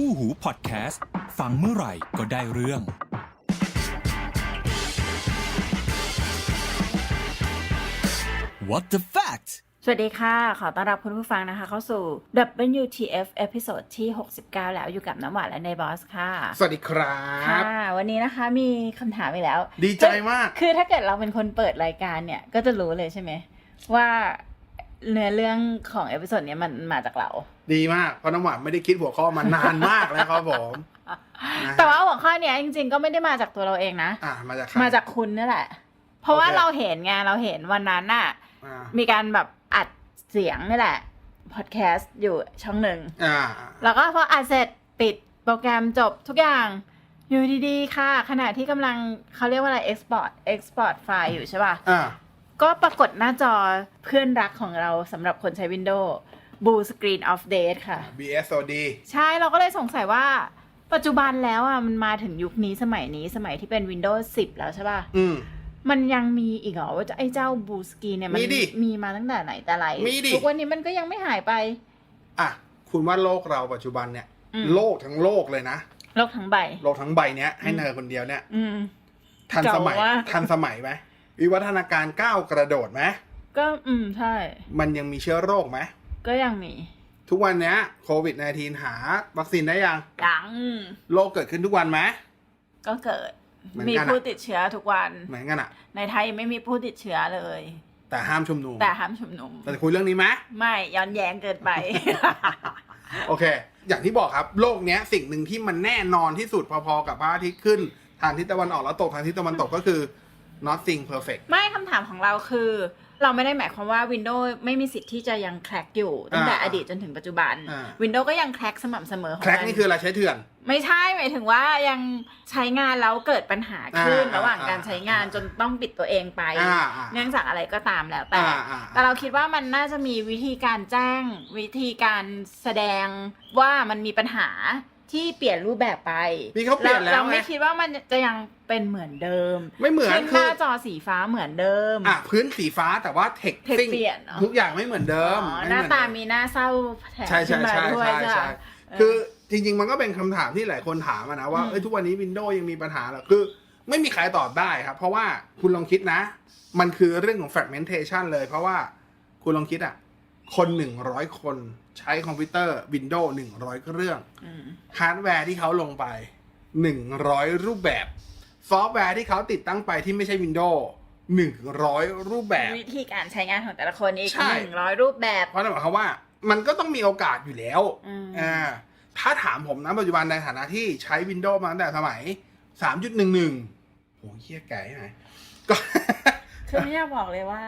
คู่หูพอดแคสต์ ฟังเมื่อไหร่ก็ได้เรื่อง What the fact สวัสดีค่ะ ขอต้อนรับคุณผู้ฟังนะคะ เข้าสู่ WTF เอพิโซดที่ 69 แล้วอยู่กับน้ำหวานและในบอสค่ะ สวัสดีครับ ค่ะ วันนี้นะคะมีคำถามอีกแล้วดีใจมาก คือถ้าเกิดเราเป็นคนเปิดรายการเนี่ย ก็จะรู้เลยใช่ไหม ว่า เนื้อเรื่องของเอพิโซดเนี้ยมันมาจากเรา ดีมากเพราะน้ำหวานไม่ได้คิดหัวข้อมานานมากแล้วครับผมนะแต่ว่าหัวข้อเนี้ยจริง ๆ ก็ไม่ได้มาจากตัวเราเองนะอ่ามาจากใครมาจากคุณนี่แหละ เพราะว่าโอเคเราเห็นไงเราเห็นวันนั้นน่ะอ่ามีการแบบอัดเสียงนี่แหละพอดแคสต์อยู่ช่องหนึ่งอ่าแล้วก็พออัดเสร็จปิดโปรแกรมจบทุกอย่างอยู่ดีๆ ค่ะ ขณะที่กำลังเขาเรียกว่าอะไร export export ไฟล์อยู่ใช่ป่ะอ่า ก็ปรากฏหน้าจอเพื่อนรักของเราสำหรับคนใช้ Windows Blue Screen of Death ค่ะ BSOD ใช่เราก็เลยสงสัยว่าปัจจุบันแล้วอะมันมาถึงยุคนี้สมัยนี้สมัยที่เป็น Windows 10 แล้วใช่ป่ะ อืม มันยังมีอีกเหรอว่าไอ้เจ้า Blue Screen เนี่ย มันมีดิมีมาตั้งแต่ไหนแต่ไรมีดิ ทุกวันนี้มันก็ยังไม่หายไป อะ คุณว่าโลกเราปัจจุบันเนี่ย อืม โลกทั้งโลกเลยนะ โลกทั้งใบ โลกทั้งใบเนี้ยให้เนอคนเดียวเนี่ย อืม ทันสมัย เก่ามาก ทันสมัยไหม วิวัฒนาการก้าวกระโดดไหมก็อืมใช่ มันยังมีเชื้อโรคไหมก็ยังมี ทุกวันเนี้ยโควิด -19 หาวัคซีนได้ยังยังโรคเกิดขึ้นทุกวันไหมก็เกิด เหมือนมีกันอะ ผู้ติดเชื้อทุกวัน เหมือนกันอะในไทยยังไม่มีผู้ติดเชื้อเลย แต่ห้ามชุมนุมแต่ห้ามชุมนุม เราจะคุยเรื่องนี้ไหม ไม่ย้อนแย้งเกินไป โอเค อย่างที่บอกครับโลกเนี้ยสิ่งหนึ่งที่มันแน่นอนที่สุดพอๆกับพระอาทิตย์ขึ้น ทางทิศตะวันออกแล้วตกทางทิศตะวันตกก็คือ nothing perfect ไม่คำถามของเราคือ เราไม่ได้หมายความว่า Windows ไม่มีสิทธิ์ที่จะยังแคร็กอยู่ ตั้งแต่อ่าอดีตจนถึงปัจจุบัน อ่า Windows ก็ยังแคร็กสม่ำเสมอของแคร็กมันนี่คืออะไรใช้เถื่อน ไม่ใช่หมายถึงว่ายังใช้งานแล้วเกิดปัญหาขึ้นอ่าระหว่างอ่าการใช้งานจนต้องปิดตัวเองไป อ่าอ่าเนื่องจากอะไรก็ตามแล้วแต่ อ่าอ่าแต่เราคิดว่ามันน่าจะมีวิธีการแจ้ง วิธีการแสดงว่ามันมีปัญหา ที่เปลี่ยนรูปแบบไปนี่เขาเปลี่ยนแล้วเราไม่ไง คิดว่ามันจะยังเป็นเหมือนเดิมไม่เหมือนขึ้นหคือน้าจอสีฟ้าเหมือนเดิม อะพื้นสีฟ้าแต่ว่าเทคเทคเปลี่ยนเหรอ ทุกอย่างไม่เหมือนเดิมอ๋อไม่หน้าเมือนตาเดิมมีหน้าเศร้าแถมใช่ใช่ขึ้นมาใช่ด้วยใช่ใช่ ใช่ปะเคือจริง ๆ มันก็เป็นคำถามที่หลายคนถามอะนะว่าอืม เอ้ยทุกวันนี้วินโดว์ยังมีปัญหาเหรอคือ ไม่มีใครตอบได้ครับ เพราะว่าคุณลองคิดนะ มันคือเรื่องของ fragmentation เลย เพราะว่าคุณลองคิดอะคนหนึ่งร้อยคน ใช้คอมพิวเตอร์วินโดว์หนึ่งร้อยเครื่องอืมฮาร์ดแวร์ที่เขาลงไปหนึ่งร้อยรูปแบบ ซอฟต์แวร์ที่เขาติดตั้งไปที่ไม่ใช่วินโดว์หนึ่งร้อยรูปแบบ วิธีการใช้งานของแต่ละคนอีกใช่หนึ่งร้อยรูปแบบ เพราะนั่นหมายความว่ามันก็ต้องมีโอกาสอยู่แล้วอืม อ่าถ้าถามผมนะปัจจุบันในฐานะที่ใช้ Windows มาตั้งแต่สมัย 3.11โหเฮี้ยไก่ไหนก็ คือไม่อยากบอกเลยว่า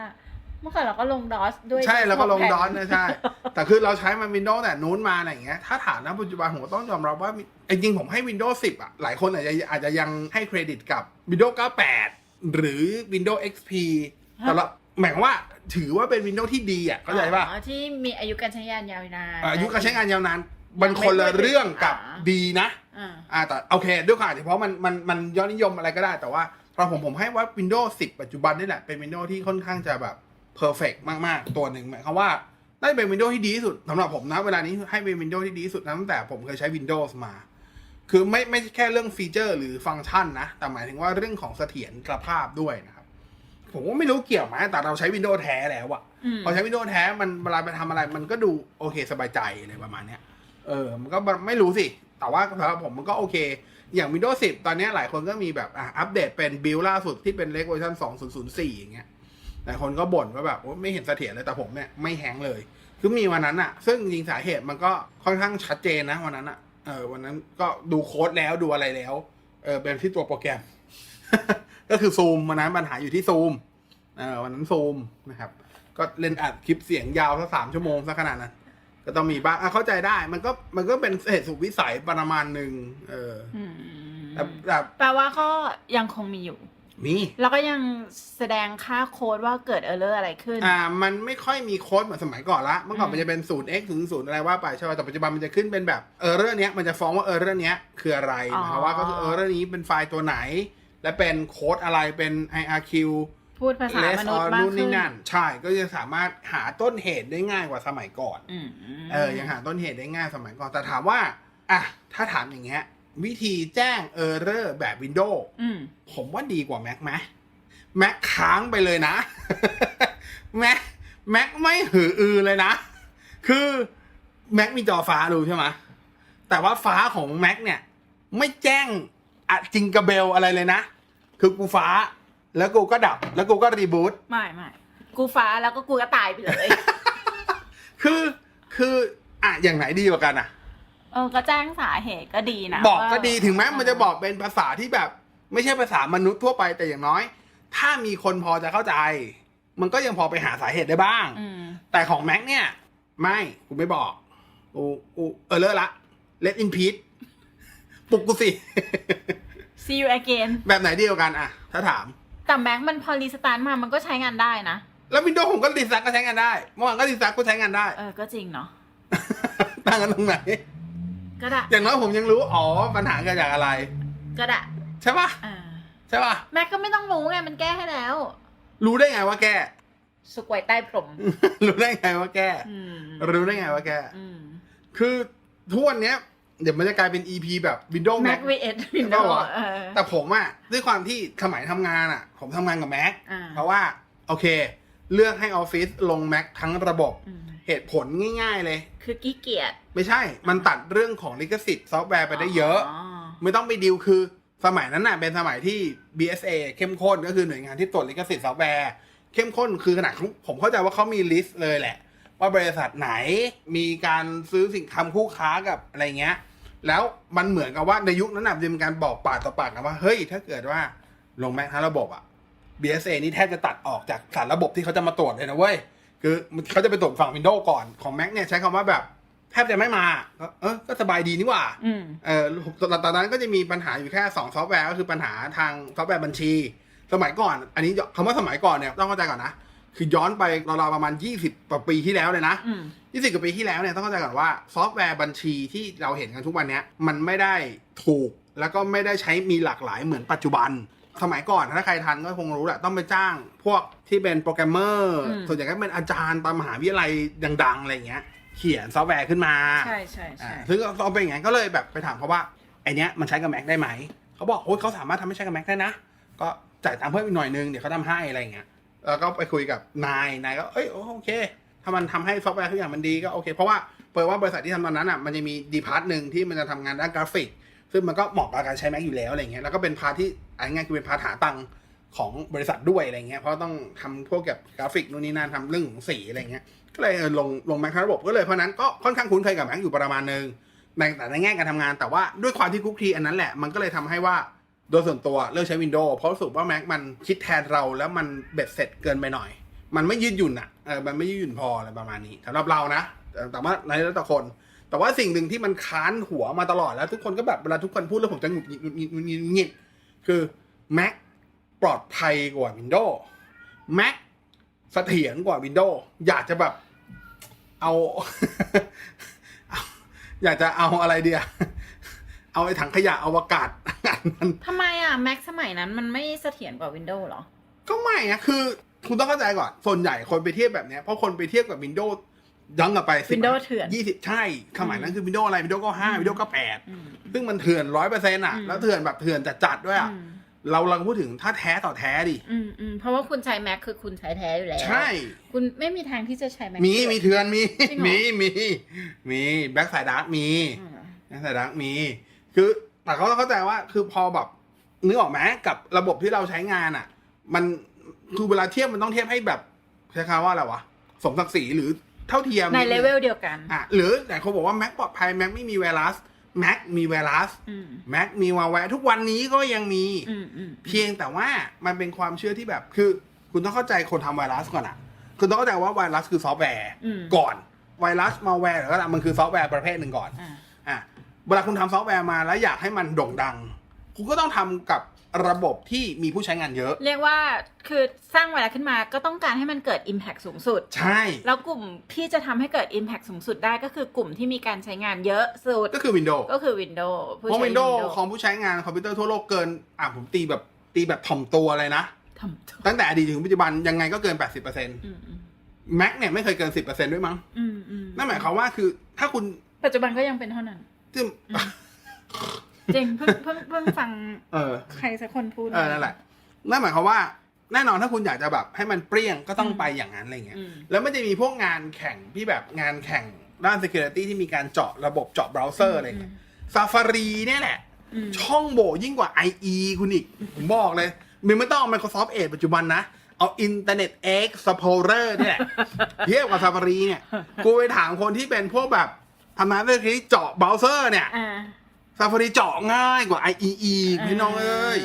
เมื่อก่อนเราก็ลงดอสด้วยใช่แล้วก็ลงแผ่นดอนนะใช่ แต่คือเราใช้มา Windows แต่นู้นมาอะไรอย่างเงี้ยถ้าถามนะปัจจุบันผมก็ต้องยอมรับว่ามีจริงๆผมให้ Windows 10 อะ หลายคนอาจจะอาจจะยังให้เครดิตกับ Windows 98 หรือ Windows XP แต่ละหมายความว่าถือว่าเป็น Windows ที่ดีอะเข้าใจป่ะอ๋อที่มีอายุการใช้งานยาวนานอายุการใช้งานยาวนานมันคนละเรื่องกับอ่าดีนะอ่าอ่าแต่โอเคด้วยความที่เพราะมันมันมันยอดนิยมอะไรก็ได้แต่ว่าเราผมผมให้ว่า Windows 10 ปัจจุบันนี่แหละเป็น Windows ที่ค่อนข้างจะแบบ perfect มาก ๆ ตัวหนึ่งหมายความว่าน่าจะเป็น Windows ที่ดีที่สุดสำหรับผมนะเวลานี้ให้เป็น Windows ที่ดีที่สุดนะตั้งแต่ผมเคยใช้ Windows มา คือไม่ไม่แค่เรื่องฟีเจอร์หรือฟังก์ชันนะ แต่หมายถึงว่าเรื่องของเสถียรภาพด้วยนะครับ ผมก็ไม่รู้เกี่ยวไหมแต่เราใช้ Windows แท้แล้วอะอืมพอใช้ Windows แท้มันเวลาไปทำอะไร มันก็ดูโอเคสบายใจอะไรประมาณเนี้ยเออ มันก็ไม่รู้สิ แต่ว่าสำหรับผมมันก็โอเค อย่าง Windows 10 ตอนนี้หลายคนก็มีแบบอะอัปเดตเป็นบิลล่าสุดที่เป็นเล็กเวอร์ชัน2004 อย่างเงี้ยห ลายคนก็บ่นว่าแบบโอ๊ยไม่เห็นเสถียรเลยแต่ผมเนี่ยไม่แฮงก์เลย คือมีวันนั้นอะซึ่งจริงสาเหตุมันก็ค่อนข้างชัดเจนนะวันนั้นอะเออวันนั้นก็ดูโค้ดแล้วดูอะไรแล้วเออเป็นที่ตัวโปรแกรม ก็คือซูมวันนั้นปัญหาอยู่ที่ซูมเออวันนั้นซูมนะครับ ก็เล่นอัดคลิปเสียงยาวสักสามชั่วโมงสักขนาดนั้นก็ต้องมีบ้างอะเข้าใจได้ มันก็มันก็เป็นเหตุสุดวิสัยประมาณหนึ่งเอออืมแต่แต่แปลว่าก็ยังคงมีอยู่ มี แล้วก็ยังแสดงค่าโค้ดว่าเกิดเออร์เลอร์อะไรขึ้น อ่า มันไม่ค่อยมีโค้ดเหมือนสมัยก่อนละ เมื่อก่อนอืมมันจะเป็นศูนย์ x ถึงศูนย์อะไรว่าไปใช่ไหมแต่ปัจจุบันมันจะขึ้นเป็นแบบเออเรื่องเนี้ยมันจะฟ้องว่าเออเรื่องเนี้ยคืออะไรนะครับว่าก็คือเออเรื่องนี้เป็นไฟล์ตัวไหน และเป็นโค้ดอะไรเป็น IRQ พูดภาษามนุษย์มากนู่นขึ้นี่นนั่น ใช่ ก็จะสามารถหาต้นเหตุได้ง่ายกว่าสมัยก่อนอืมเออ ยังหาต้นเหตุได้ง่ายสมัยก่อน แต่ถามว่า อะ ถ้าถามอย่างเงี้ย วิธีแจ้งเออร์เรอร์แบบ Windows อืม ผมว่าดีกว่า Mac ไหม Mac ค้างไปเลยนะ Mac Mac ไม่หืออือเลยนะ คือ Mac มีจอฟ้าดูใช่ไหมแต่ว่าฟ้าของ Mac เนี่ย ไม่แจ้งอะจิงกระเบลอะไรเลยนะ คือกูฟ้า แล้วกูก็ดับ แล้วกูก็รีบูต ไม่ไม่กูฟ้าแล้วก็กูก็ตายไปเลย คือคืออะอย่างไหนดีกว่ากันอะ เออก็แจ้งสาเหตุก็ดีนะบอกว่าก็ดีถึงแม้มันจะบอกเป็นภาษาที่แบบ ไม่ใช่ภาษามนุษย์ทั่วไปแต่อย่างน้อย ถ้ามีคนพอจะเข้าใจ มันก็ยังพอไปหาสาเหตุได้บ้างอืมแต่ของแม็กเนี่ย ไม่กูไม่บอกกูกูเออเลอะละ let in peace ปลุกกูสิ see you again แบบไหนดีกว่ากันอะถ้าถาม แต่แม็กมันพอรีสตาร์ทมามันก็ใช้งานได้นะ แล้ววินโดว์ผมก็ดีซักก็ใช้งานได้เมื่อวานก็ดีซักก็ใช้งานได้ เออ ก็จริงเนาะต่างกันตรงไหน ก็ได้อย่างน้อยผมยังรู้อ๋อปัญหาเกิดจากอะไร ก็ได้ใช่ปะอ่าใช่ปะแม็กก็ไม่ต้องรู้ไงมันแก้ให้แล้ว รู้ได้ไงว่าแก้ สกวยใต้พรมรู้ได้ไงว่าแก้ อืมรู้ได้ไงว่าแก้ อืมคือทุกวันเนี้ย เดี๋ยวมันจะกลายเป็น EP แบบ Windows แม็ Mac กวีเอ็ดวินโดใช่ปะวะเออแต่ผมอะด้วยความที่สมัยทำงานอะผมทำงานกับ Mac อ่าเพราะว่า โอเค เลือกให้ออฟฟิศลง Mac ทั้งระบบ อืมเหตุผลง่าย ๆ เลย คือกี้เกียจ ไม่ใช่ มันตัดเรื่องของลิขสิทธิ์ซอฟต์แวร์ไปได้เยอะอ๋อไม่ต้องไปดิวคือสมัยนั้นน่ะเป็นสมัยที่ BSA เข้มข้นก็คือหน่วยงานที่ตรวจลิขสิทธิ์ซอฟต์แวร์ เข้มข้นคือขนาดเขาผมเข้าใจว่าเขามีลิสต์เลยแหละ ว่าบริษัทไหนมีการซื้อสินค้าคู่ค้ากับอะไรเงี้ย แล้วมันเหมือนกับว่าในยุคนั้นน่ะจะมีการบอกปากต่อปากนะว่าเฮ้ยถ้าเกิดว่าลงแม็กทั้งระบบอะ BSA นี่แทบจะตัดออกจากสารระบบที่เขาจะมาตรวจเลยนะเว้ยคือเขาจะไปตรวจฝั่ง Windows ก่อนของ Mac เนี่ยใช้คำว่าแบบ แทบจะไม่มาก็เออก็สบายดีนี่หว่าอืม เออตอนนั้นก็จะมีปัญหาอยู่แค่สองซอฟต์แวร์ก็คือปัญหาทางซอฟต์แวร์บัญชี สมัยก่อน อันนี้คำว่าสมัยก่อนเนี่ยต้องเข้าใจก่อนนะคือย้อนไปราวๆประมาณ 20กว่าปีที่แล้วเลยนะอืม 20กว่าปีที่แล้วเนี่ยต้องเข้าใจก่อนว่าซอฟต์แวร์บัญชีที่เราเห็นกันทุกวันเนี้ยมันไม่ได้ถูกแล้วก็ไม่ได้ใช้มีหลากหลายเหมือนปัจจุบัน สมัยก่อนถ้าใครทันก็คงรู้แหละต้องไปจ้าง พวกที่เป็นโปรแกรมเมอร์อืม ส่วนใหญ่ก็เป็นอาจารย์ตามมหาวิทยาลัยดังๆอะไรเงี้ย เขียนซอฟต์แวร์ขึ้นมาใช่ใช่อ่าใช่ซึ่งเราเป็นอย่างนั้นก็เลยแบบไปถามเขาว่าไอเนี้ยมันใช้กับ Mac ได้ไหม เขาบอกโอ้ยเขาสามารถทำให้ใช้กับ Mac ได้นะ ก็จ่ายตังค์เพิ่มอีกหน่อยนึง เดี๋ยวเขาทำให้อะไรอย่างเงี้ย แล้วก็ไปคุยกับนาย นายก็เอ้ยโอเค ถ้ามันทำให้ซอฟต์แวร์ทุกอย่างมันดีก็โอเค เพราะว่าเปิดว่าบริษัทที่ทำตอนนั้นอะ มันจะมีดีพาร์ทหนึ่งที่มันจะทำงานด้านกราฟิก ซึ่งมันก็เหมาะกับการใช้ Mac อยู่แล้วอะไรเงี้ย แล้วก็เป็นพาร์ทที่อันง่ายคือเป็นพาร์ทหาตังค์ ของบริษัทด้วยอะไรเงี้ยเพราะต้องทำพวกเกี่ยวกับกราฟิกนู่นนี่นั่นทำเรื่องของสีอะไรเงี้ยก็เลยลงลงแม็กทั้งระบบก็เลยเพราะนั้นก็ค่อนข้างคุ้นเคยกับแม็กอยู่ประมาณนึงในแต่ในแง่การทำงานแต่ว่าด้วยความที่คุกคีอันนั้นแหละมันก็เลยทำให้ว่าโดยส่วนตัวเลิกใช้ Windows เพราะรู้สึกว่าแม็กมันคิดแทนเราแล้วมันเบ็ดเสร็จเกินไปหน่อย มันไม่ยืดหยุ่นอะเออมันไม่ยืดหยุ่นพออะไรประมาณนี้สำหรับเรานะแต่ว่าในแต่ละคน แต่ว่าสิ่งหนึ่งที่มันค้านหัวมาตลอดแล้ว ทุกคนก็แบบเวลาทุกคนพูดแล้วผมจะหงุดหงิดหงุดหงิดหงุดหงิดหงุดหงิดคือ Mac ปลอดภัยกว่า Windows Mac เสถียรกว่า Windows อยากจะแบบ เอาเอาอยากจะเอาอะไรเดียเอาไอ้ถังขยะอวกาศอันนั้นทำไมอะแม็กสมัยนั้นมันไม่เสถียรกว่าวินโดว์หรอ ก็ไม่นะคือ คุณต้องเข้าใจก่อน ส่วนใหญ่คนไปเทียบแบบเนี้ย เพราะคนไปเทียบกับ Windows ย้อนกลับไป10 Windows เถื่อนยี่สิบใช่สมัยนั้นคือ Windows อะไร Windows ก็ห้า Windows ก็แปดอืมซึ่งมันเถื่อนร้อยเปอร์เซ็นต์อะอืมแล้วเถื่อนแบบเถื่อนจัดๆด้วยอะอืม เรากำลังพูดถึงถ้าแท้ต่อแท้ดิ อืมอืมเพราะว่าคุณใช้แม็กคือคุณใช้แท้อยู่แล้วใช่ คุณไม่มีทางที่จะใช้แม็ก มีมีเถื่อนมีจริงเหรอ มีมีมีแบ็คสายดาร์กมีอืมนะแต่ดักมี คือแต่เขาต้องเข้าใจว่าคือพอแบบนึกออกไหมกับระบบที่เราใช้งานอะ มันคือเวลาเทียบมันต้องเทียบให้แบบใช้คำว่าอะไรวะสมศักดิ์ศรีหรือเท่าเทียมในเลเวลเดียวกัน อะหรือแต่คนบอกว่าแม็กปลอดภัยแม็กไม่มีไวรัส แม็กมีไวรัสอืมแม็กมีวาแวร์ทุกวันนี้ก็ยังมีอืมอืมเพียงแต่ว่ามันเป็นความเชื่อที่แบบคือ คุณต้องเข้าใจคนทำไวรัสก่อนอะ คุณต้องเข้าใจว่าไวรัสคือซอฟต์แวร์อืมก่อนไวรัสมาแวร์หรือก็ตามมันคือซอฟต์แวร์ประเภทหนึ่งก่อนอ่าอะเวลาคุณทำซอฟต์แวร์มาแล้วอยากให้มันโด่งดัง คุณก็ต้องทำกับ ระบบที่มีผู้ใช้งานเยอะ เรียกว่าคือสร้างไวรัสขึ้นมาก็ต้องการให้มันเกิด Impact สูงสุด ใช่ แล้วกลุ่มที่จะทำให้เกิด Impact สูงสุดได้ก็คือกลุ่มที่มีการใช้งานเยอะสุด ก็คือ Windows ก็คือ Windows ผู้เพราะ ใช้ Windows ของผู้ใช้งานคอมพิวเตอร์ทั่วโลกเกิน อะผมตีแบบตีแบบถ่อมตัวเลยนะ ทำถูกตั้งแต่อดีตถึงปัจจุบันยังไงก็เกิน 80%อืมอืม Mac เนี่ยไม่เคยเกิน 10%ด้วยมั้ง อืมอืมนั่นหมายความว่าคือถ้าคุณปัจจุบันก็ยังเป็นเท่านั้น ซึ่ง จริงเพิ่งเพิ่งเพิ่งฟังเออใครสักคนพูดเออนั่นแหละนั่นหมายความว่า แน่นอนถ้าคุณอยากจะแบบให้มันเปรี้ยงก็ต้องอืมไปอย่างนั้นอะไรเงี้ยอืมแล้วมันจะมีพวกงานแข่งที่แบบงานแข่งด้าน security ที่มีการเจาะระบบเจาะเบราว์เซอร์อะไรเงี้ย Safari เนี่ยแหละอืมช่องโหว่ยิ่งกว่า IE คุณอีก ผมบอกเลยมันไม่ต้องเอา Microsoft Edge ปัจจุบันนะ เอา Internet Explorer เนี่ยแหละเทียบกับ Safari เนี่ย กูไปถามคนที่เป็นพวกแบบทำงานเรื่องที่เจาะเบราว์เซอร์เนี่ย อ่า Safari เจาะง่ายกว่า IE พี่น้องเอ้ย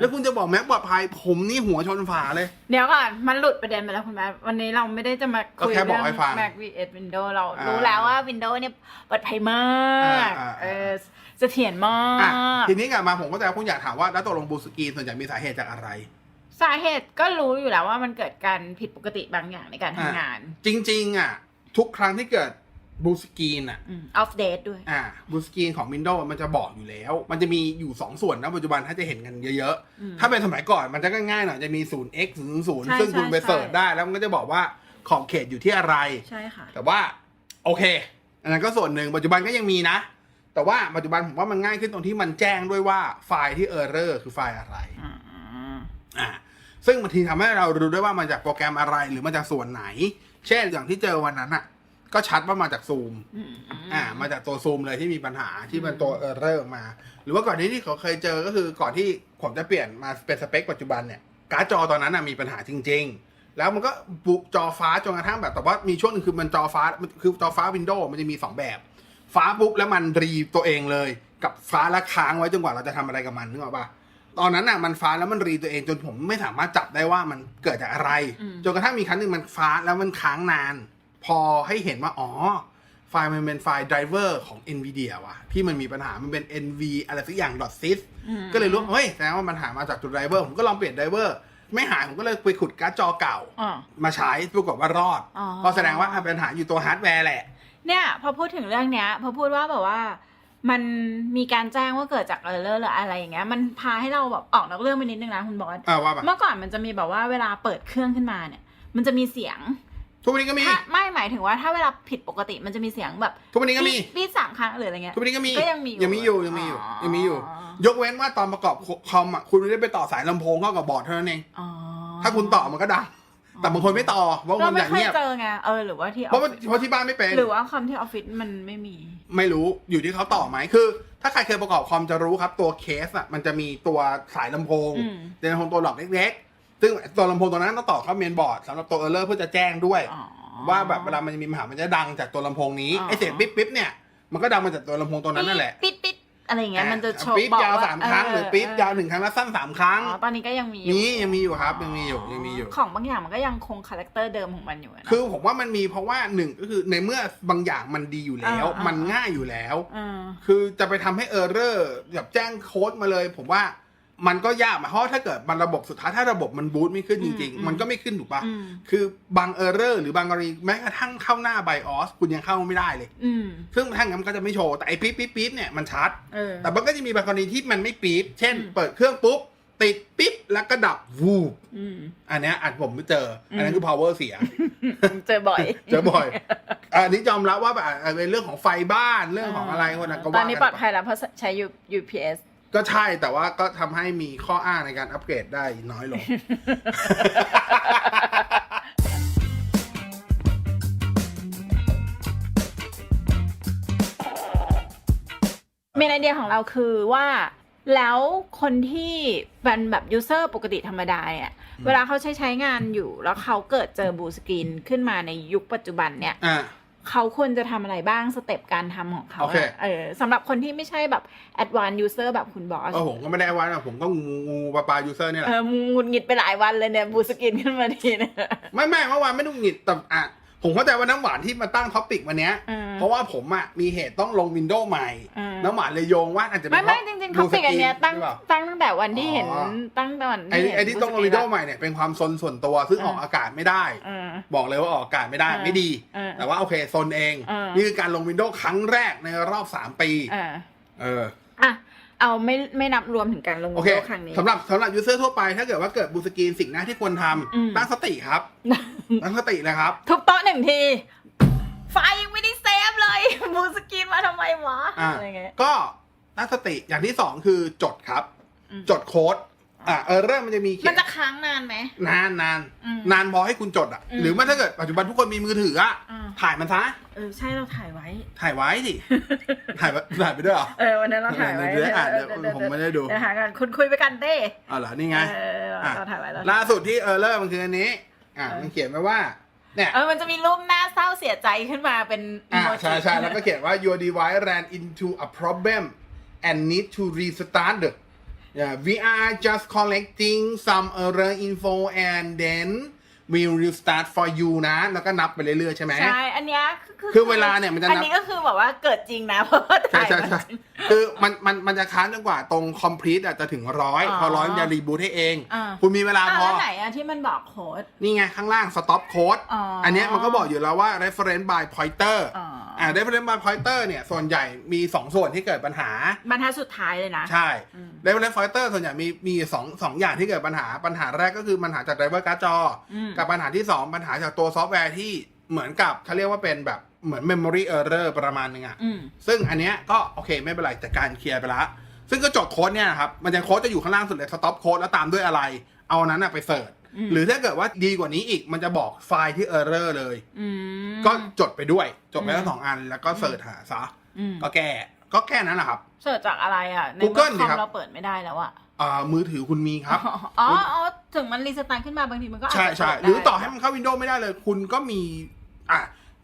แล้วคุณจะบอกแม็กปลอดภัยผมนี่หัวชนฝาเลย เดี๋ยวก่อนมันหลุดประเด็นไปแล้วคุณแม่วันนี้เราไม่ได้จะมาคุยก็แค่บอกเรื่ให้ฟัง Mac vs Windows เราอ่ารู้รู้แล้วว่า Windows เนี่ยปลอดภัยมากอ่าอ่า เออเสถียรมาอะก ทีนี้กลับมาผมก็จะคุณอยากถามว่าแล้วตกลงบูสกรีนส่วนใหญ่มีสาเหตุจากอะไร สาเหตุก็รู้อยู่แล้วว่ามันเกิดการผิดปกติบางอย่างในการทำงาน จริงๆอะทุกครั้งที่เกิด บูสกรีนอะออฟเดตด้วย อ่าบูสกรีนของ Windows มันจะบอกอยู่แล้ว มันจะมีอยู่ 2 ส่วนนะปัจจุบันถ้าจะเห็นกันเยอะอืมๆถ้าเป็นสมัยก่อนมันจะง่ายๆหน่อยจะมี 0x 0ใช่0ซึ่งคุณใช่ไปเสิร์ชใช่ได้แล้วมันก็จะบอกว่าขอบเขตอยู่ที่อะไร ใช่ค่ะ แต่ว่าโอเค อันนั้นก็ส่วนหนึ่งปัจจุบันก็ยังมีนะ แต่ว่าปัจจุบันผมว่ามันง่ายขึ้นตรงที่มันแจ้งด้วยว่าไฟล์ที่เออร์เรอร์คือไฟล์อะไรอืมอ่าซึ่งบางทีทำให้เรารู้ได้ว่ามาจากโปรแกรมอะไรหรือมาจากส่วนไหน เช่นอย่างที่เจอวันนั้นอะ ก็ชัดว่ามาจากซูมอืมอ่า มาจากตัวซูมเลยที่มีปัญหาที่มันตัวเออร์เรอร์มา หรือว่าก่อนนี้ที่เขาเคยเจอก็คือก่อนที่ผมจะเปลี่ยนมาเป็นสเปคปัจจุบันเนี่ย การ์ดจอตอนนั้นน่ะมีปัญหาจริง ๆ แล้วมันก็บุจอฟ้าจนกระทั่งแบบแต่ว่ามีช่วงหนึงคือมันจอฟ้ามันคือจอฟ้าวินโดว์มันจะมีสองแบบ ฟ้าปุ๊บแล้วมันรีตัวเองเลย กับฟ้าแล้วค้างไว้จนกว่าเราจะทำอะไรกับมันนึกออกปะตอนนั้นน่ะมันฟ้าแล้วมันรีตัวเองจนผมไม่สามารถจับได้ว่ามันเกิดจากอะไรจนกระทั่งมีครั้งหนึ่งมันฟ้าแล้วมันค้างนาน พอให้เห็นว่าอ๋อ ไฟล์มันเป็นไฟล์ไดรเวอร์ของ NVIDIA ว่ะ ที่มันมีปัญหามันเป็น NV อะไรสักอย่าง .sys อืมก็เลยรู้ว่าเฮ้ยแสดงว่ามันหามาจากตัวไดรเวอร์ ผมก็ลองเปลี่ยนไดรเวอร์ ไม่หาย ผมก็เลยไปขุดการ์ดจอเก่าอ๋อมาใช้ปรากฏว่ารอดอ๋อก็แสดงว่าอะปัญหาอยู่ตัวฮาร์ดแวร์แหละ เนี่ยพอพูดถึงเรื่องเนี้ย พอพูดว่าแบบว่ามันมีการแจ้งว่าเกิดจากเออร์เลอร์หรืออะไรอย่างเงี้ยมันพาให้เราแบบออกนอกเรื่องไปนิดนึงนะคุณบอสเออว่าไปเมื่อก่อนมันจะมีแบบว่าเวลาเปิดเครื่องขึ้นมาเนี่ย มันจะมีเสียง ทุกวันนี้ก็มี ถ้าไม่หมายถึงว่าถ้าเวลาผิดปกติมันจะมีเสียงแบบทุกวันนี้ก็มี ปี๊ดสามครั้งหรืออะไรเงี้ย ทุกวันนี้ก็มี ก็ยังมีอยู่ยังมีอยู่ยังมีอยู่อ๋อยังมีอยู่ ยกเว้นว่าตอนประกอบคอมอะคุณไม่ได้ไปต่อสายลำโพงเข้ากับบอร์ดเท่านั้นเองอ๋อ ถ้าคุณต่อมันก็ดังแต่บางคนไม่ต่อเพราะบางเราคนอไม่ยากเคยเงียบเจอไงเออหรือว่าที่อเพอราะฟว่าฟิศเพราะที่บ้านไม่เป็นหรือว่าคอมที่ออฟฟิศมันไม่มี ไม่รู้อยู่ที่เขาต่อไหมคือ ถ้าใครเคยประกอบคอมจะรู้ครับ ตัวเคสอะมันจะมีตัวสายลำโพงอืมเป็นลำโพงตัวหลอกเล็กๆ ซึ่งตัวลำโพงตัวนั้นต้องต่อเข้าเมนบอร์ดสำหรับตัวเออร์เลอร์เพื่อจะแจ้งด้วย อ๋อ ว่าแบบเวลามันจะมีปัญหามันจะดังจากตัวลำโพงนี้อ๋อ ไอเสียงปิ๊บปิ๊บเนี่ยมันก็ดังมาจากตัวลำโพงตัวนั้นนั่นแหละปิดปิดอะไรอย่างเงี้ยมันจะโชว์ปี๊บบอกยาวว่าสามครั้งหรือปี๊บยาวหนึ่งครั้งแล้วสั้นสามครั้ง อ๋อตอนนี้ก็ยังมีอยู่นี่ยังมีอยู่ครับยังมีอยู่ยังมีอยู่ ของบางอย่างมันก็ยังคงคาแรคเตอร์เดิมของมันอยู่นะ คือผมว่ามันมีเพราะว่าหนึ่งก็คือในเมื่อบางอย่างมันดีอยู่แล้ว อ่าอ่ามั มันง่ายอยู่แล้ว อืม คือจะไปทำให้เออร์เรอร์แบบแจ้งโค้ดมาเลย ผมว่า มันก็ยากอะเพราะถ้าเกิดมันระบบสุดท้ายถ้าระบบมันบูตไม่ขึ้นจริงอืมๆมันก็ไม่ขึ้นถูกปะอืมคือบางเออร์เรอร์หรือบางกรณีแม้กระทั่งเข้าหน้าไบออสคุณยังเข้าไม่ได้เลยอืมซึ่งถ้างั้นมันก็จะไม่โชว์ แต่ไอ้ปี๊บปี๊บปี๊บเนี่ยมันชัดเออแต่มันก็จะมีบางกรณีที่มันไม่ปี๊บเช่นอืมเปิดเครื่องปุ๊บติดปิ๊บแล้วก็ดับวูบอืมอันเนี้ยอันผมไม่เจอ อันนั้นคือ power เสีย เจอบ่อย เจอบ่อย อันนี้ยอมรับว่าแบบอะเป็นเรื่องของไฟบ้านเรื่องของอะไรคนนั้นก็ตอว่านนี้กัปลอดไปภัยแล้วเพราะใช้ U- UPS ก็ใช่แต่ว่าก็ทำให้มีข้ออ้างในการอัปเกรดได้น้อยลง เมนไอเดียของเราคือว่าแล้วคนที่เป็นแบบยูเซอร์ปกติธรรมดาเนี่ยเวลาเขาใช้ใช้งานอยู่แล้วเขาเกิดเจอบูสกรีนขึ้นมาในยุคปัจจุบันเนี่ย อ่า เขาควรจะทำอะไรบ้างสเต็ปการทำของเขาโอเคอะเออสำหรับคนที่ไม่ใช่แบบ advanced user แบบคุณบอส เออผมก็ไม่ได้ว่านะผมก็งูงูปลาปลายูเซอร์นี่แหเอละอมึงหงุดหงิดไปหลายวันเลยเนี่ยบูสกินขึ้นมาทีเนี่ย ไม่ไม่เมื่อวานไม่ต้องหงิดแต่อะ ผมเข้าใจว่าน้ำหวานที่มาตั้งท็อปิกวันเนี้ยอืมเพราะว่าผมอะมีเหตุต้องลงวินโดว์ใหม่อืมน้ำหวานเลยโยงว่าอาจจะเป็ไม่นไม่เพาะจริงๆท็อปิกอันเนี้ยตั้งหรือเปล่า ตั้งตั้งแต่วันที่เห็นอ๋อ ตั้งแต่วันไอ้ที่เห็นไอ้ที่ต้องลงบูวิสนกโดรีว์ใหม่เนี่ยเป็นความซนส่วนตัวซึ่งอืมออกอากาศไม่ได้อืมบอกเลยว่าออกอากาศไม่ได้อืมไม่ดีอืมแต่ว่าโอเคซนเองอืมนี่คือการลงวินโดว์ครั้งแรกในรอบ 3 ปี อ่าเออ อะ เอาไม่ไม่นับรวมถึงการลงโอวิเคดีโอครั้งนี้ สำหรับสำหรับยูเซอร์ทั่วไปถ้าเกิดว่าเกิดบูสกรีนสิ่งแรกที่ควรทอืมำตั้งสติครับ ตั้งสติเลยครับ ทุบโต๊ะหนึ่งที ไฟล์ยังไม่ได้เซฟเลยบูสกินมาทำไมววะอ่า อะไรเงี้ย ก็ตั้งสติอย่างที่สองคือจดครับ อืม จดโค้ด อ่าเออเริ่มมันจะมีเขีมัยนนจะค้างนานไหม นานนานอืมนานพอให้คุณจดอะ อืม หรือไม่ถ้าเกิดปัจจุบันทุกคนมีมือถืออะอ่าถ่ายมันซะเออใช่เราถ่ายไว้ ถ่ายไว้สิถ่ายไว้ถ่ายไปด้วยเหรอ เออวันนั้นเราถ่ายไว้เดี๋ยวอ่านเดี๋ยวผมไม่ได้ดูเดี๋ยวหากันคุณคุยไปกันเด้อ๋อเหรอนี่ไง เอออะ เราถ่ายไว้เราล่าสุดที่เออเริ่มมันคืออันนี้ อ่าเออ มันเขียนไว้ว่า เนี่ยเออมันจะมีรูปหน้าเศร้าเสียใจขึ้นมาเป็น อ่า emoji ใช่ใช่แล้วก็เขียนว่า your device ran into a problem and need to restart the yeah, we are just collecting some error info and then we'll restart for you นะ แล้วก็นับไปเรื่อยๆใช่ไหม ใช่ อันเนี้ยคือเวลาเนี่ยมันจะนับ อันนี้ก็คือแบบว่าเกิดจริงนะเพราะว่าใช่ถ่ายใช่มาใช่จริง คือมันมันมันจะค้างจนกว่าตรง complete อะจะถึงร้อยอ๋อพอร้อยมันจะรีบูทให้เอง อ่า คุณมีเวลาอะพอ แล้วไหนอะที่มันบอกโค้ด นี่ไงข้างล่าง stop code อ๋ออัอันเนี้ยมันก็บอกอยู่แล้วว่า reference by pointer อ๋ออ่า reference by pointer เนี่ย ส่วนใหญ่มี 2 ส่วนที่เกิดปัญหา บรรทัดสุดท้ายเลยนะ ใช่ อืม reference pointer ส่วนใหญ่มีมีสองสองอย่างที่เกิดปัญหาปัญหาแรกก็คือปัญหาจาก driver การ์ดจออมกับปัญหาที่ 2 ปัญหาจากตัวซอฟต์แวร์ที่เหมือนกับเขาเรียกว่าเป็นแบบเหมือน memory error ประมาณนึงอะ อืม ซึ่งอันเนี้ยก็โอเคไม่เป็นไรจัดการเคลียร์ไปละ ซึ่งก็จดโค้ดเนี่ยนะครับ มันจะโค้ดจะอยู่ข้างล่างสุดเลย stop โค้ดแล้วตามด้วยอะไร เอาอันนั้นนะไปเสิร์ชอืม หรือถ้าเกิดว่าดีกว่านี้อีกมันจะบอกไฟล์ที่ error เลย อืม ก็จดไปด้วย จดไปอืทั้มงสองอันแล้วก็เสิร์ชหาซะ อืม ก็แก้ก็แค่นั้นแหละครับ เสิร์ชจากอะไรอะ ใน Google เมื่อคอดิครับมเราเปิดไม่ได้แล้วอะ อ่ามือถือคุณมีครับ อ๋ออ๋อถึงมันรีสตาร์ทขึ้นมาบางทีมันก็อาจใช่จะใช่เปิดหรือได้ต่อให้มันเข้า Windows ไม่ได้เลย คุณก็มี อะ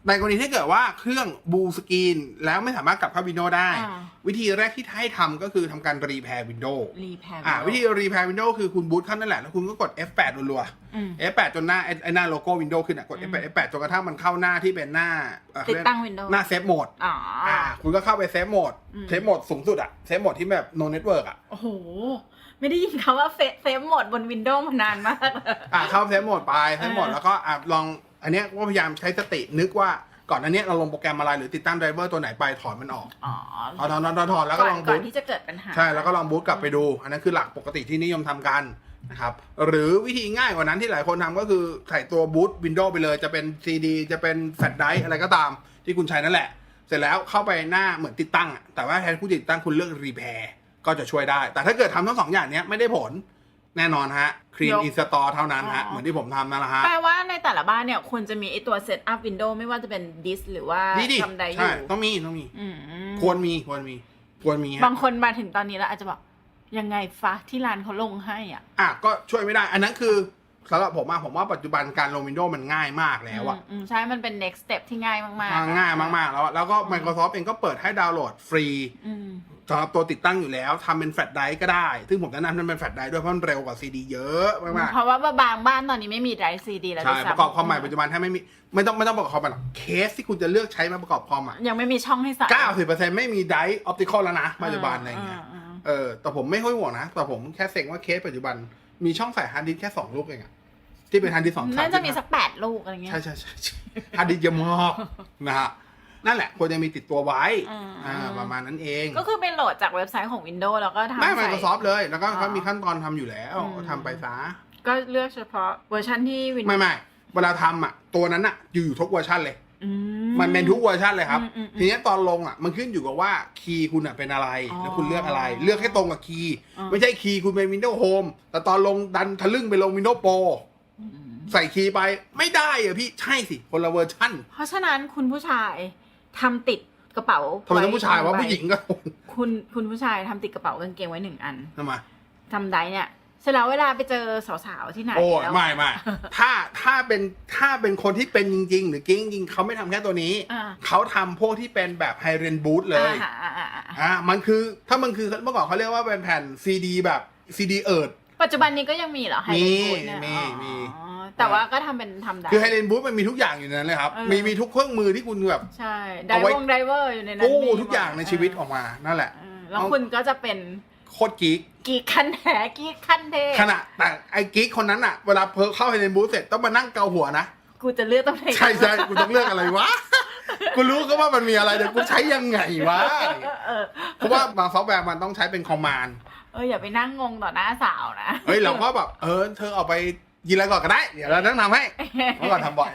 ในกรณีที่เกิดว่าเครื่องบูสกรีนแล้วไม่สามารถกลับเข้า Windows ได้ อ่า วิธีแรกที่ให้ทำก็คือทำการรีแพร์ Windows รีแพร์อ่าวิธีรีแพร์ Windows คือคุณบูตเข้านั่นแหละ แล้วคุณก็กด F8 รัวอืม ๆ F8 จนหน้าไอ้ไอ้หน้าโลโก้ Windows ขึ้นอะกด F8 F8 จนกระทั่งมันเข้าหน้าที่เป็นหน้าเอ่อติดตั้ง Windows หน้าเซฟโหมดอ๋อออ่า คุณก็เข้าไปเซฟโหมดอืม เซฟโหมดสูงสุดอะเซฟโหมดที่แบบ no network อะ โอ้โห ไม่ได้ยินคำว่าเฟซเฟซโหมดบนวินโดว์มานานมากเลยอ่าเข้าเซฟโหมดไปเซฟโหมดเออแล้วก็อะลอง อันเนี้ยก็พยายามใช้สตินึกว่าก่อนอันเนี้ยเราลงโปรแกรมอะไรหรือติดตั้งไดรเวอร์ตัวไหนไปถอนมันออกอ๋อถอนถอนถอนถอนถอนแล้วก็ลองก่บูอนตที่จะเกิดปัญหาใช่แล้วก็ลองบูตกลับไปดู อันนั้นคือหลักปกติที่นิยมทำกันนะครับหรือวิธีง่ายกว่านั้นที่หลายคนทำก็คือใส่ตัวบูตวินโดว์ไปเลยจะเป็น CD จะเป็นแฟลชไดรฟ์อะไรก็ตามที่คุณใช้นั่นแหละ เสร็จแล้วเข้าไปหน้าเหมือนติดตั้งอะแต่ว่าแทนผู้ติดตั้งคุณเลือกรีแพร์ก็จะช่วยได้ แต่ถ้าเกิดทำทั้งสองอย่างเนี้ยไม่ได้ผลแน่นอนฮะ Clean ยก Install เท่านั้นฮะ อ๋อ เหมือนที่ผมทำนั่นแหละฮะแปลว่าในแต่ละบ้านเนี่ยควรจะมีไอตัวเซตอัพวินโดว์ไม่ว่าจะเป็นดิสหรือว่าดีดิทำใดอใช่ยู่ต้องมีต้องมี อืมควรมีควรมี ควรมีฮะบางคนมาถึงตอนนี้แล้วอาจจะบอกยังไงฟะที่ร้านเขาลงให้อะ อะก็ช่วยไม่ได้ อันนั้นคือสำหรับผมอะผมว่าปัจจุบันการลงวินโดว์มันง่ายมากแล้วอะอืมอืมใช่ มันเป็น next step ที่ง่ายมากๆง่ายมากๆแล้วอะแล้วก็ Microsoft เองก็เปิดให้ดาวน์โหลดฟรี อืม สำหรับตัวติดตั้งอยู่แล้วทำเป็นแฟลชไดรฟ์ก็ได้ ซึ่งผมแนะนำให้มันเป็นแฟลชไดรฟ์ด้วยเพราะมันเร็วกว่าซีดีเยอะมากเพราะว่าบางบ้านตอนนี้ไม่มีไดรฟ์ซีดีแล้วๆใช่ด้วยซ้ำประกอบคอมใหม่ปัจจุบันถ้าไม่มีไม่ต้องไม่ต้องประกอบคอมใหม่หรอกเคสที่คุณจะเลือกใช้มาประกอบคอมอะยังไม่มีช่องให้ใส่90%ไม่มีไดรฟ์ออปติคอลแล้วนะปัจจุบันอะไรอย่างเงี้ยอืมเออแต่ผมไม่ค่อยห่วงนะ แต่ผมแค่เซ็งว่าเคสปัจจุบัน มีช่องใส่ฮาร์ดดิสก์แค่สองลูกเองอะที่เป็นฮาร์ดดิสก์สองอืมชั้นน่าจะมีสักแปดลูกอะไรเงี้ย ใช่ใช่ใช่ใช่ฮาร์ดดิสก์เยอะมากนะฮะ นั่นแหละควรจะมีติดตัวไว้อืม อ่าประมาณนั้นเองก็คือไปโหลดจากเว็บไซต์ของ Windows แล้วก็ทำไม่ ใส่ Microsoft เลย แล้วก็อ๋อเขามีขั้นตอนทำอยู่แล้วอืม ทำไปซะ ก็เลือกเฉพาะเวอร์ชันที่ Windows ไม่ไม่เวลาทำอะ ตัวนั้นอะอยู่อยู่ทุกเวอร์ชันเลย อื มันเป็นทุกเวอร์ชันเลยครับ อืมอืมอืมทีนี้ตอนลงอะมันขึ้นอยู่กับว่าคีย์คุณอะเป็นอะไร อ๋อแล้วคุณเลือกอะไร เลือกให้ตรงกับคีย์อ๋อ ไม่ใช่คีย์คุณเป็น Windows Home แต่ตอนลงดันทะลึ่งไปลง Windows Pro อืมใส่คีย์ไปไม่ได้อะพี่ใช่สิคนละเวอร์ชัน เพราะฉะนั้นคุณผู้ชาย ทำติดกระเป๋าทำไมต้องผู้ชายไว่าผู้หญิงก็คุณคุณผู้ชายทำติดกระเป๋ากางเกงไว้หนึ่งอันทำไมทำได้เนี่ยเสร็จแล้วเวลาไปเจอสาวๆที่ไหนโอ้ยแล้วไม่ไม่ถ้าถ้าเป็นถ้าเป็นคนที่เป็นจริง ๆ หรือกิ้งจริงๆเขาไม่ทำแค่ตัวนี้ อ่าเขาทำพวกที่เป็นแบบไฮเรนบูทเลย อ่าอ่าอ่าอ่าอ่ามันคือถ้ามันคือเมื่อก่อนเขาเรียกว่าเป็นแผ่นซีดีแบบซีดีเอิร์ด ปัจจุบันนี้ก็ยังมีเหรอไฮมีเดนบูดเนี่ยมีอ๋อมี แต่ว่าก็ทำเป็นทำได้ คือไฮเรนบูทมันมีทุกอย่างอยู่ในนั้นเลยครับ เออ มีมีทุกเครื่องมือที่คุณแบบ ใช่ไดเอาไว้ วงไดเวอร์อยู่ในนั้นโอ้มีทุกอย่างในชีวิตออกมานั่นแหละ เออแล้วคุณก็จะเป็นโคตรกิ๊กกีกขั้นแหกีกขั้นเทพขณะแต่ไอ้กิ๊กคนนั้นอะเวลาเพอเข้าไฮเรนบูทเสร็จต้องมานั่งเกาหัวนะ กูจะเลือกต้องไหนใช่ใช่กูต้องเลือกอะไรวะ กูรู้ก็ว่ามันมีอะไรเดี๋ยวกูใช้ยังไงวะ เออเออเพราะว่าบางซอฟต์แวร์มันต้องใช้เป็นคอมมานด์ เอออย่าไปนั่งงงต่อหน้าสาวนะ เฮ้ยเราก็แบบเออเธอเอาไป ยินอะไรก่อนก็ได้ เดี๋ยวเราต้องทำให้เมื่อก่อนทำบ่อย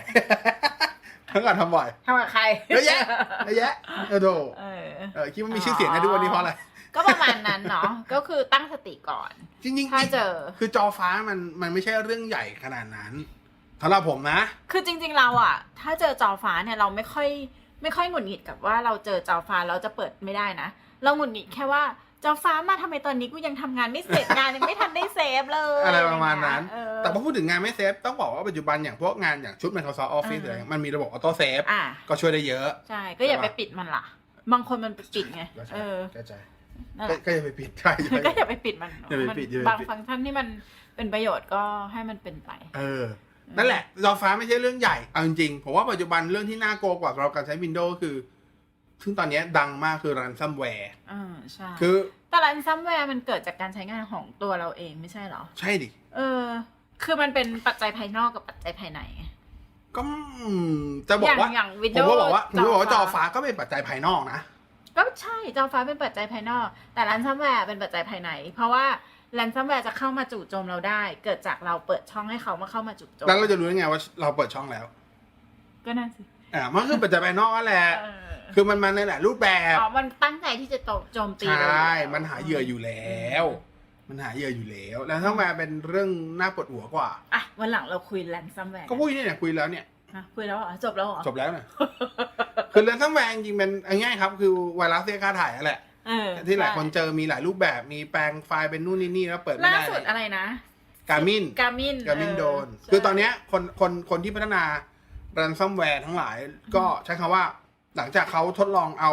ททั้งการทำบ่อยทำกับใครเยอะแยะเยอะแยะเออโดเออเออคิดว่ามีชื่อเสียงได้ทุกวันนี้เพราะอะไรก็ประมาณนั้นเนาะก็คือตั้งสติก่อนจริงๆถ้าเจอ คือจอฟ้ามันมันไม่ใช่เรื่องใหญ่ขนาดนั้นสำหรับผมนะ คือจริง ๆ เราอะถ้าเจอจอฟ้าเนี่ยเราไม่ค่อย ไม่ค่อยหงุดหงิดกับว่าเราเจอจอฟ้าเราจะเปิดไม่ได้นะเราหงุดหงิดแค่ว่า จอฟ้ามาทำไมตอนนี้กูยังทำงานไม่เสร็จงานยังไม่ทันได้เซฟเลยอะไรประมาณนั้น เออ แต่พอพูดถึงงานไม่เซฟ ต้องบอกว่าปัจจุบันอย่างพวกงานอย่างชุด Microsoft Office เอออะไรเงี้ยมันมีระบบออโต้เซฟอะ ก็ช่วยได้เยอะ ใช่ ก็อย่าไปปิดมันล่ะ บางคนมันไปปิดไง ก็ใช่เออก็ใช่นั่นแหก็ละก็อย่าไปปิดใช่ใช่ ก็อย่าไปปิดมันอย่าไปมันปิดอย่าไปบางปิดฟังก์ชันที่มันเป็นประโยชน์ก็ให้มันเป็นไป เออ นั่นแหละจอฟ้าไม่ใช่เรื่องใหญ่ เอาจริงๆ ผมว่าปัจจุบันเรื่องที่น่ากลัวกว่าเราการใช้ Windows ก็คือ ซึ่งตอนเนี้ยดังมากคือ ransomware อ่าใช่คือแต่รันซัมแวร์มันเกิดจากการใช้งานของตัวเราเองไม่ใช่เหรอ ใช่ดิ เออ คือมันเป็นปัจจัยภายนอกกับปัจจัยภายในไงก็อืมจะบอกว่าอย่างอย่างผม Windows ก็บอกว่าผมก็บอกว่าจจออฟ้าฟ้าก็เป็นปัจจัยภายนอกนะก็ใช่จอฟ้าเป็นปัจจัยภายนอก แต่รันซัมแวร์เป็นปัจจัยภายใน เพราะว่ารันซัมแวร์จะเข้ามาจู่โจมเราได้ เกิดจากเราเปิดช่องให้เขามาเข้ามาจู่โจมแล้วเราจะรู้ได้ไงว่าเราเปิดช่องแล้ว ก็นั่นสิอ่ามันคือปัจจัยภายนอกนั่นแหละเออ คือมันมาในหลายรูปแบบอ๋อมันตั้งใจที่จะโจมตีใชเราอยู่่ แล้วมันหาเหยื่ออยู่แล้ว มันหาเหยื่ออยู่แล้ว แล้วถ้ามาเป็นเรื่องน่าปวดหัวกว่า อะวันหลังเราคุยรันซัมแวร์ก็พูดนี่เนี่ยคุยแล้วเนี่ยคุยแล้วเหรอจบแล้วเหรอจบแล้วเนี่ยคือเรื่องทั้งแวงจริงๆเป็นเอาง่ายๆครับ คือไวรัสเรียกค่าถ่ายนั่นแหละ เออที่หลายคนใช่เจอมีหลายรูปแบบมีแปลงไฟล์เป็นนู่นนี่นี่แล้วเปิดไม่ล่าได้สุดอะไรนะการมินกามินการมินโดน คือตอนเนี้ยคนคนคนที่พัฒนา ransomware ทั้งหลายก็ใช้คำว่า หลังจากเขาทดลองเอา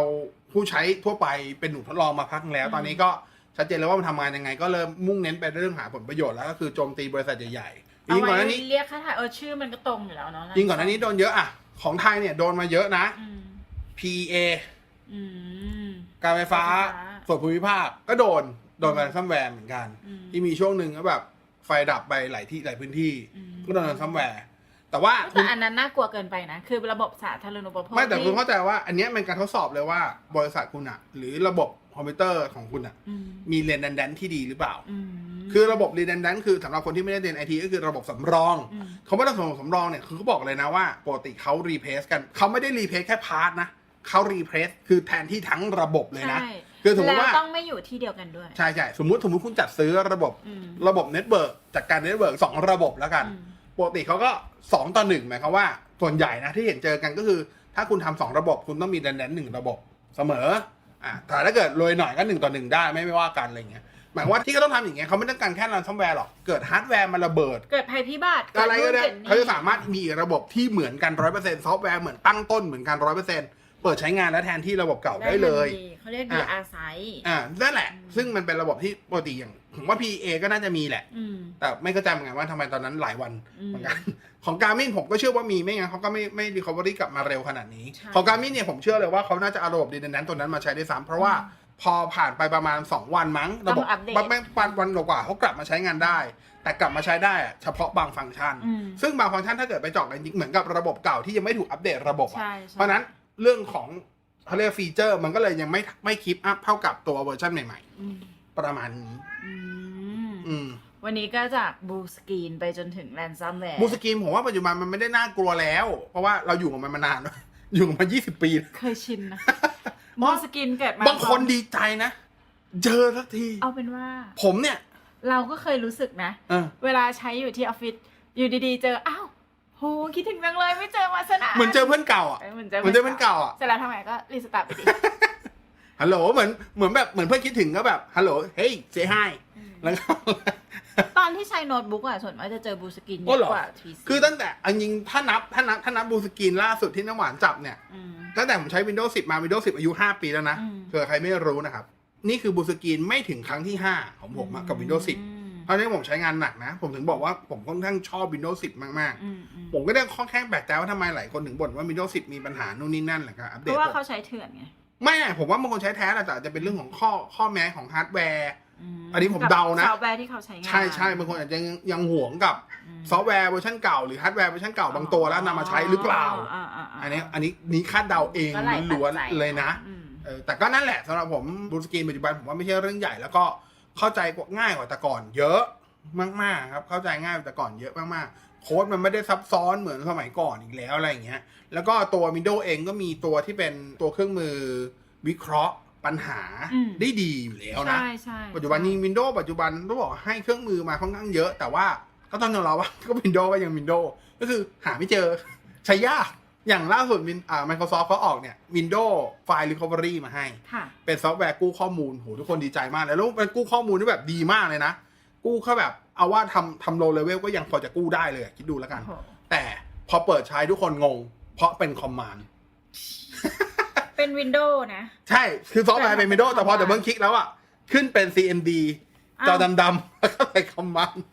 ผู้ใช้ทั่วไปเป็นหนูทดลองมาพักหนึ่งแล้ว ตอนนี้ก็ชัดเจนแล้วว่ามันทำงานยังไง ก็เริ่มมุ่งเน้นไปเรื่องหาผลประโยชน์แล้วก็คือโจมตีบริษัทใหญ่ๆเอายิ่งก่อนหไว้น้านี้เรียกค่าถ่ายเออชื่อมันก็ตรงอยู่แล้วเนาะยิ่งก่อนหน้านี้โดนเยอะอะของไทยเนี่ยโดนมาเยอะนะ อืม PA อืม การไฟฟ้าการไฟฟ้า ส่วนภูมิภาคก็โดนโดน ransomware เหมือนกัน อืมที่มีช่วงหนึ่งก็แบบไฟดับไปหลายที่หลายพื้นที่ อืมก็โดน ransomware แต่ว่าคุแต่ณอันนั้นน่ากลัวเกินไปนะ คือระบบสาธารณูปโภคไม่แต่คุณที่เข้าใจว่า อันเนี้ยเป็นการทดสอบเลยว่าบริษัทคุณอะหรือระบบคอมพิวเตอร์ของคุณอะอืมมี redundant ที่ดีหรือเปล่า อืม คือระบบ redundant คือสำหรับคนที่ไม่ได้เรียนไอทีก็คือระบบสำรองอืม เขาไม่ได้ระบบสำรองเนี่ย คือเขาบอกเลยนะว่าปกติเขา replace กันเขาไม่ได้ replace แค่พาร์ทนะเขา replace คือแทนที่ทั้งระบบเลยนะ ใช่คือสมมติแล้วว่าต้องไม่อยู่ที่เดียวกันด้วย ใช่ใช่สมมุติสมมุติคุณจัดซื้อระบบอืม ระบบเน็ตเวิร์กจากการเน็ตเวิร์กสองระบบแล้วกัน อืม ปกติเขาก็ สองต่อหนึ่งหมายความว่าส่วนใหญ่นะที่เห็นเจอกันก็คือ ถ้าคุณทำสองระบบคุณต้องมีแดนแดนหนึ่งระบบเสมออ่าแต่ถ้าเกิดรวยหน่อยก็หนึ่งต่อหนึ่งได้ไม่ไม่ว่ากันอะไรเงี้ยหมายความว่าที่เขาต้องทำอย่างเงี้ยเขาไม่ต้องการแค่รันซัมแวร์หรอกเกิดฮาร์ดแวร์มันระเบิด เกิดภัยพิบัติอะไรก็ได้กินู่นกินี่เขาจะสามารถมีระบบที่เหมือนกันร้อยเปอร์เซ็นต์ซอฟต์แวร์เหมือนตั้งต้นเหมือนกันร้อยเปอร์เซ็นต์ เปิดใช้งานและแทนที่ระบบเก่าได้เลย ทันทีเขาเรียกดีอะอาไซอ่านั่นแหละ ซึ่งมันเป็นระบบที่ปกติอย่างผมว่า PA ก็น่าจะมีแหละ อืมแต่ไม่เข้าใจเหมือนกันว่าทำไมตอนนั้นหลายวันอืมเหมือนกันของการมินผมก็เชื่อว่ามีไม่งั้นเขาก็ไม่ไม่รีคอเวอรี่กลับมาเร็วขนาดนี้ ใช่ ของการมินเนี่ยผมเชื่อเลยว่าเขาน่าจะเอาระบบดีนนั้นตัวนั้นมาใช้ได้ซ้ำเพราะว่าพอผ่านไปประมาณ 2 วันมั้งระบบต้องอัปเดตวันวันวันกว่าๆเขากลับมาใช้งานได้ แต่กลับมาใช้ได้อะเฉพาะบางฟังก์ชัน อืมซึ่งบางฟังก์ชันถ้าเกิดไปเจาะกันจริงเหมือนกับระบบเก่าที่ยังไม่ถูกอัปเดตระบบอะใช่ใช่เพราะฉะนั้น เรื่องของเขาเรียกฟีเจอร์ มันก็เลยยังไม่ไม่คีปอัพเท่ากับตัวเวอร์ชันใหม่ อืมๆ ประมาณนี้ อืมอืมวันนี้ก็จากบูสกรีนไปจนถึงแรนซัมแวร์มูสกีมผมว่าปัจจุบันมันไม่ได้น่ากลัวแล้ว เพราะว่าเราอยู่กับมันมานาน อยู่กับมันยี่สิบปีแล้ว เคยชินนะบูสกรีนเกิดมาบางคนดีใจนะ เจอสักที เอาเป็นว่า ผมเนี่ยเราก็เคยรู้สึกนะ เออ เวลาใช้อยู่ที่ออฟฟิศอยู่ดีๆ เจอ อ้าว โหคิดถึงจังเลยไม่เจอมาสนานเหมือนเจอเพื่อนเก่าอะเออเหมือนเจอเหมือนเจอเพื่อนเก่าอะเสร็จแล้วทำไงก็รีสตาร์ทไปดิฮัลโหลเหมือนเหมือนแบบเหมือนเพื่อนคิดถึงก็แบบฮัลโหลเฮ้ยเซฮายแล้วก็ตอนที่ใช้โน้ตบุ๊กอะส่วนมากจะเจอบูสกรีนเยโอ้เหรอะอกว่าทีซีคือตั้งแต่อันยิงถ้านับถ้านับถ้านับบูสกรีนล่าสุดที่น้ำหวานจับเนี่ยมตั้งแต่ผมใช้ Windows 10 มา Windows 10 อายุ 5 ปีแล้วนะอืมเผื่อใครไม่รู้นะครับ นี่คือบูสกรีนไม่ถึงครั้งที่ 5 ของผมอะกับ Windows 10อืม เพราะฉะนั้นผมใช้งานหนักนะ ผมถึงบอกว่าผมค่อนข้างชอบ Windows 10 มากอืมอืมๆผมก็ได้ข้อแข้งแปลกใจว่าทำไมหลายคนถึงบ่นว่า Windows 10 มีปัญหานู่นนี่นั่นแหละครับอัปเพเดตราะว่าเขาใช้เถื่อนไง ไม่อะผมว่าบางคนใช้แท้แหละแต่อาจจะเป็นเรื่องของข้อข้อแม้ของฮาร์ดแวร์มอันนี้ผมกับเดานะ ซอฟต์แวร์ที่เขาใช้งาน ใช่ใช่บางคนอาจจะยังยังห่วงกับอืมซอฟต์แวร์เวอร์ชันเก่าหรือฮาร์ดแวร์เวอร์ชันเก่าบางตัวแล้วนำมาใช้หรือเปล่าอ่าาาอันนี้อันนี้นี้คาดเดาเองก็หลายล้วนปัจจัๆเลยนะ อืม เออแต่ก็นั่นแหละสำหรับผมบูสกรีนปัจจุบันผมว่าไม่ใช่เรื่องใหญ่แล้วก็ เข้าใจกว่าง่ายกว่าแต่ก่อน เยอะมากๆครับ เข้าใจง่ายกว่าแต่ก่อนเยอะมากๆโค้ดมันไม่ได้ซับซ้อนเหมือนสมัยก่อนอีกแล้วอะไรอย่างเงี้ย แล้วก็ตัว Windows เองก็มีตัวที่เป็นตัวเครื่องมือวิเคราะห์ปัญหาอืมได้ดีอยู่แล้วนะใช่ใช่ปัจจุบันนี้ Windows ปัจจุบันต้องบอกให้เครื่องมือมาค่อนข้างเยอะ แต่ว่าก็ต้องยอมรับว่าก็ Windows ก็ยัง Windows ก็คือหาไม่เจอใช้ยาก อย่างล่าสุด Win- อ่า Microsoft เขาออกเนี่ย Windows File Recovery มาให้ ค่ะเป็นซอฟต์แวร์กู้ข้อมูลโหทุกคนดีใจมากเลยแล้วเป็นกู้ข้อมูลที่แบบดีมากเลยนะ กู้แค่แบบเอาว่าทำทำโลเลเวลก็ยังพอจะกู้ได้เลยอะคิดดูแล้วกัน โอ้โหแต่พอเปิดใช้ทุกคนงง เพราะเป็นคอมมานด์เป็นวินโดว์นะ ใช่ คือซอฟต์แวร์เป็น Windows แต่แต่พอ command ดับเบิลคลิกแล้วอะขึ้นเป็น CMD จอดำๆแล้วก็ใส่คอมมานด์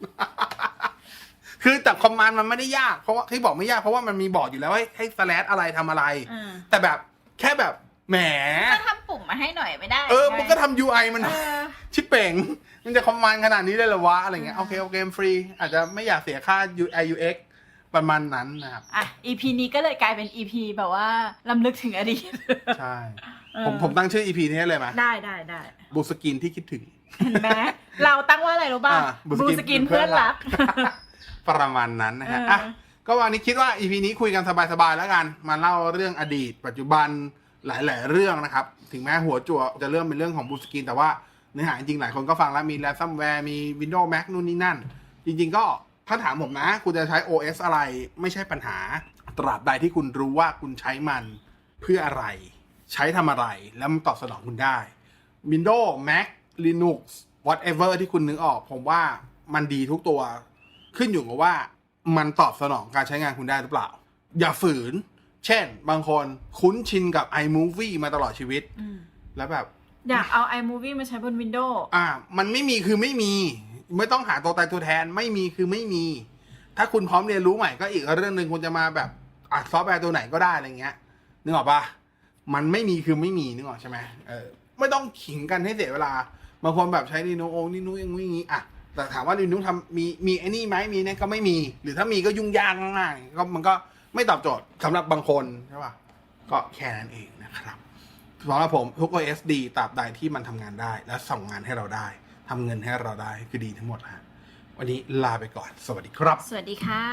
คือแต่คอมมานด์มันไม่ได้ยากเพราะว่าที่บอกไม่ยากเพราะว่ามันมีบอกอยู่แล้วให้ให้สแลชอะไรทำอะไรอ่าแต่แบบแค่แบบแหม ก็ทำปุ่มมาให้หน่อยไม่ได้เออไงมันก็ทำ UI มัน เออ ชิปเป่ง มันจะคอมมานด์ขนาดนี้เลยเหรอวะ อะไรเงี้ยอ่าโอเคโอเคฟรี อาจจะไม่อยากเสียค่า UI UX ประมาณนั้นนะครับ อะ EP นี้ก็เลยกลายเป็น EP แบบว่าลำลึกถึงอดีตใช่ เออผมผมตั้งชื่อ EP นี้ให้เลยไหมได้ได้ได้บูสกินที่คิดถึง เห็นไหมเราตั้งว่าอะไรรู้ป่ะอ่าบูสกินเพื่อนรัก ประมาณนั้นนะฮะเอออ่อะก็วันนี้คิดว่า EP นี้คุยกันสบายๆแล้วกัน มาเล่าเรื่องอดีต ปัจจุบันหลายๆเรื่องนะครับ ถึงแม้หัวจั่วจะเริ่มเป็นเรื่องของบูสกินแต่ว่าเนื้อหาจริงๆหลายคนก็ฟังแล้วมีแรซัมแวร์มี Windows Mac นู่นนี่นั่น จริงๆก็ถ้าถามผมนะ คุณจะใช้ OS อะไรไม่ใช่ปัญหา ตราบใดที่คุณรู้ว่าคุณใช้มันเพื่ออะไร ใช้ทำอะไรแล้วมันตอบสนองคุณได้ Windows Mac Linux whatever ที่คุณนึกออก ผมว่ามันดีทุกตัว ขึ้นอยู่กับว่ามันตอบสนองการใช้งานคุณได้หรือเปล่า อย่าฝืน เช่น บางคนคุ้นชินกับ iMovie มาตลอดชีวิต อืมแล้วแบบ อยากเอา iMovie มาใช้บน Windows อ่า มันไม่มีคือไม่มี ไม่ต้องหาตัวตายตัวแทนไม่มีคือไม่มี ถ้าคุณพร้อมเรียนรู้ใหม่ก็อีกเรื่องหนึ่งคุณจะมาแบบอะซอฟต์แวร์ตัวไหนก็ได้อะไรเงี้ยนึกออกปะมันไม่มีคือไม่มีนึกออกใช่ไหมเออไม่ต้องขิงกันให้เสียเวลาบางคนแบบใช้นีโนโอนีโนอย่างนี้อย่างนี้อะ แต่ถามว่านีโนทำมีมีไอ้นี่ไหมมีเนี่ยก็ไม่มี หรือถ้ามีก็ยุ่งยากง่ายๆก็มันก็ไม่ตอบโจทย์สำหรับบางคนใช่ปะก็แค่นั้นเองนะครับสำหรับผมทุก OS ดีตราบใดที่มันทำงานได้ และส่งงานให้เราได้ทำเงินให้เราได้คือดีทั้งหมดฮะวันนี้ลาไปก่อน สวัสดีครับ สวัสดีค่ะ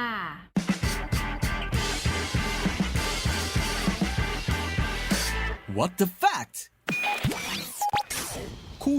What the fact